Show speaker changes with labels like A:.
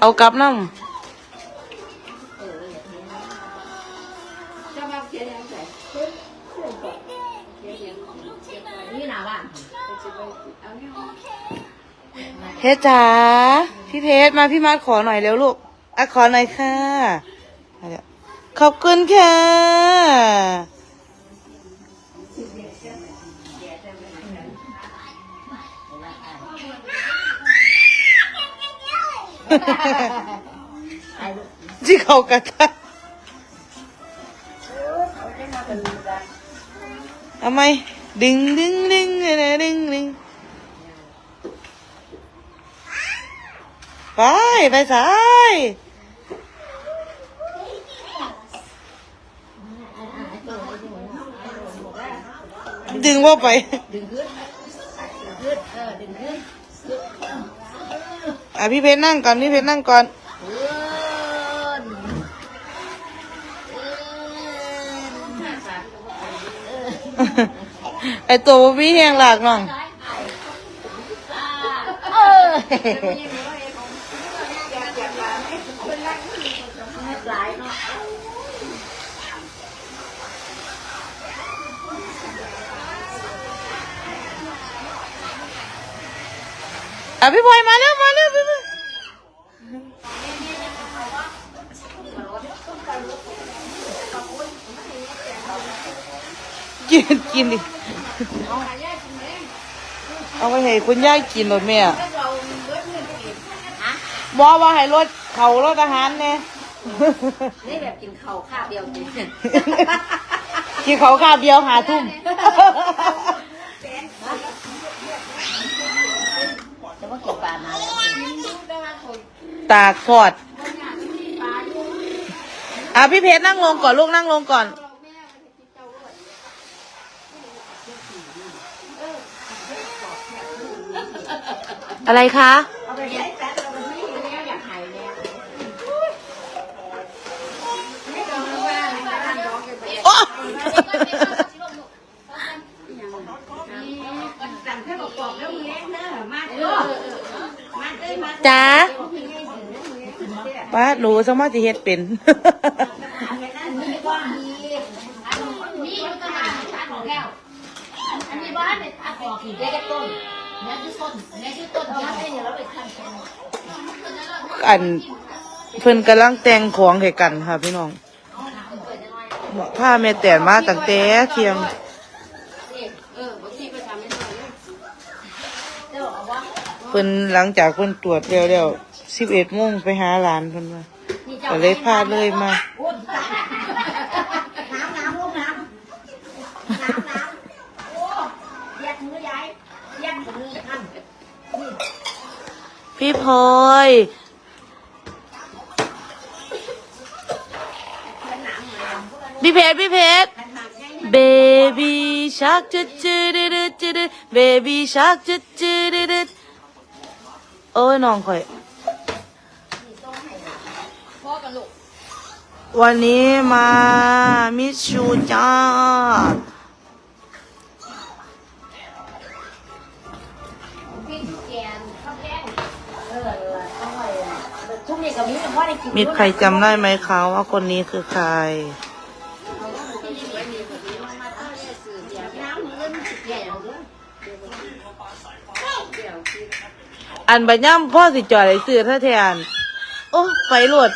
A: เอากลับน้ำ
B: เฮจ้า
A: พชรจ๋าพี่เพชรมาพี่มาขอหน่อยแล้วลูกอะขอหน่อยค่ะขอบคุณค่ะ ที่เขากระทะทำไมดึงดึงดึงดึงดึงดึงไป ไปสายดึงว่าไป
B: ดึงขึ้นเออดึงขึ้น
A: อะพี่เพชรนั่งก่อนพี่เพชรนั่งก่อน
B: ขึ้น
A: ไอตัวพี่แหงหลากน้อง
B: เออหลายเนาะ
A: อะพี่บอยมาแล้วมาแล้วพี่บอยกินกินดิ เอาไปให้คุณย่ากินรถแม่บอกว่าให้รถเขารถอาหารเนี่ย
B: นี่แบบกินข้าวข้าวเดียวจริง
A: กินเขาข้าวเดียวหาทุ่ม
B: แต่ว่ากินปลามาแล้ว
A: ตากทอดอะพี่เพชรนั่งลงก่อนลูกนั่งลงก่อน อะไรคะ
B: เอาไป้าหายเนี่ยไม่ต้องว่าร้านร้องกันไป
A: โอ้
B: สั่งแค่บอกบอกแล้วมึงเล็กนะเออมาเอ้ยมา
A: จ้าป้าหนูสามาจะเฮ็ดเป็น
B: นี่ก็มีนี่ยุทธนาชาของแก้วอันนี้บ้านเนี่ยอาบอกกี่ได้ต้นเนี่ยคือต้นเนี่ยคือต้นที่ให้เนี่ยเราไปทำกัน
A: อันเพิ่นกำลังแต่งของให้กันค่ะพี่น้องผ้าแม่แต่มาตั้งแต่เที่ยง
B: เออบางทีไปทำไม่อกว่า
A: เพิ่นหลังจากเพิ่นตรวจแล้วแล้ว สิบเอ็ดโมงไปหาหลานเพิ่นมาก็เลยพาเลยมา
B: น้ำน้ำลูกน้ำน้ำน้ำโอ้เรียกมือยายเรียกมืออัน
A: พี่พลอยพี่เพชรพี่เพชร Baby shark จุดจุดจุดจุด Baby shark จุดจุดจุดโอ้ยน้องข่อย
B: พ่อกับลูก
A: วันนี้มามิสชูจ้า
B: พี่แกนข้าวแกงเอออร่อยทุกนี้กับมีพ่อได้กิน
A: มีใครจำได้ไหมคะว่าคนนี้คือใคร
B: น้ำมือมันสิแก่เลย
A: อันบัญญัติพ่อสิจอดไอ้ซื้อถ้าแทน โอ้ ไปโหลด